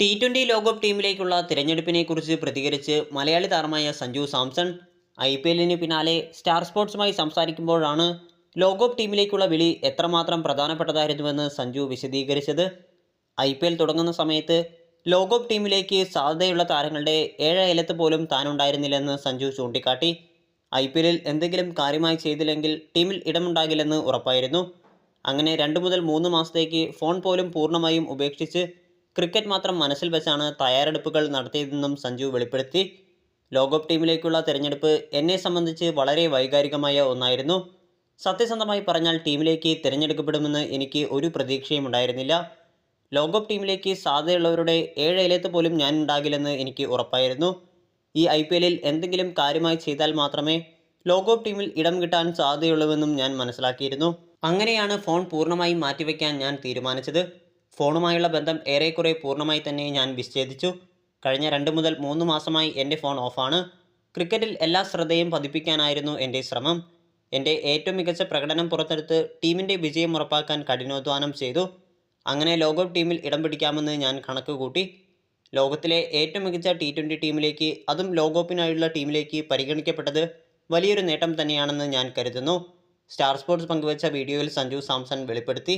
T twenty ലോകകപ്പ് ടീമിലേക്കുള്ള തിരഞ്ഞെടുപ്പിനെക്കുറിച്ച് പ്രതികരിച്ച് മലയാളി താരമായ സഞ്ജു സാംസൺ ഐ പി എല്ലിന് പിന്നാലെ സ്റ്റാർ സ്പോർട്സുമായി സംസാരിക്കുമ്പോഴാണ് ലോകകപ്പ് ടീമിലേക്കുള്ള വിളി എത്രമാത്രം പ്രധാനപ്പെട്ടതായിരുന്നുവെന്ന് സഞ്ജു വിശദീകരിച്ചത്. ഐ പി എൽ തുടങ്ങുന്ന സമയത്ത് ലോകകപ്പ് ടീമിലേക്ക് സാധ്യതയുള്ള താരങ്ങളുടെ ഏഴ് ഇലത്ത് പോലും താനുണ്ടായിരുന്നില്ലെന്ന് സഞ്ജു ചൂണ്ടിക്കാട്ടി. ഐ പി എല്ലിൽ എന്തെങ്കിലും കാര്യമായി ചെയ്തില്ലെങ്കിൽ ടീമിൽ ഇടമുണ്ടാകില്ലെന്ന് ഉറപ്പായിരുന്നു. അങ്ങനെ രണ്ട് മുതൽ മൂന്ന് മാസത്തേക്ക് ഫോൺ പോലും പൂർണമായും ഉപേക്ഷിച്ച് ക്രിക്കറ്റ് മാത്രം മനസ്സിൽ വെച്ചാണ് തയ്യാറെടുപ്പുകൾ നടത്തിയതെന്നും സഞ്ജു വെളിപ്പെടുത്തി. ലോകകപ്പ് ടീമിലേക്കുള്ള തിരഞ്ഞെടുപ്പ് എന്നെ സംബന്ധിച്ച് വളരെ വൈകാരികമായ ഒന്നായിരുന്നു. സത്യസന്ധമായി പറഞ്ഞാൽ ടീമിലേക്ക് തിരഞ്ഞെടുക്കപ്പെടുമെന്ന് എനിക്ക് ഒരു പ്രതീക്ഷയും ഉണ്ടായിരുന്നില്ല. ലോകകപ്പ് ടീമിലേക്ക് സാധ്യതയുള്ളവരുടെ ഏഴ് ഇലത്ത് പോലും ഞാൻ ഉണ്ടാകില്ലെന്ന് എനിക്ക് ഉറപ്പായിരുന്നു. ഈ ഐ പി എല്ലിൽ എന്തെങ്കിലും കാര്യമായി ചെയ്താൽ മാത്രമേ ലോകകപ്പ് ടീമിൽ ഇടം കിട്ടാൻ സാധ്യതയുള്ളൂവെന്നും ഞാൻ മനസ്സിലാക്കിയിരുന്നു. അങ്ങനെയാണ് ഫോൺ പൂർണമായും മാറ്റിവെക്കാൻ ഞാൻ തീരുമാനിച്ചത്. ഫോണുമായുള്ള ബന്ധം ഏറെക്കുറെ പൂർണമായി തന്നെ ഞാൻ വിച്ഛേദിച്ചു. കഴിഞ്ഞ രണ്ട് മുതൽ മൂന്ന് മാസമായി എന്റെ ഫോൺ ഓഫാണ്. ക്രിക്കറ്റിൽ എല്ലാ ശ്രദ്ധയും പതിപ്പിക്കാനായിരുന്നു എന്റെ ശ്രമം. എന്റെ ഏറ്റവും മികച്ച പ്രകടനം പുറത്തെടുത്ത് ടീമിന്റെ വിജയം ഉറപ്പാക്കാൻ കഠിനോധ്വാനം ചെയ്തു. അങ്ങനെ ലോകകപ്പ് ടീമിൽ ഇടം പിടിക്കാമെന്ന് ഞാൻ കണക്ക് കൂട്ടി ലോകത്തിലെ ഏറ്റവും മികച്ച ടി ട്വന്റി ടീമിലേക്ക് അതും ലോകകപ്പിനായുള്ള ടീമിലേക്ക് പരിഗണിക്കപ്പെട്ടത് വലിയൊരു നേട്ടം തന്നെയാണെന്ന് ഞാൻ കരുതുന്നു. സ്റ്റാർ സ്പോർട്സ് പങ്കുവച്ച വീഡിയോയിൽ സഞ്ജു സാംസൺ വെളിപ്പെടുത്തി.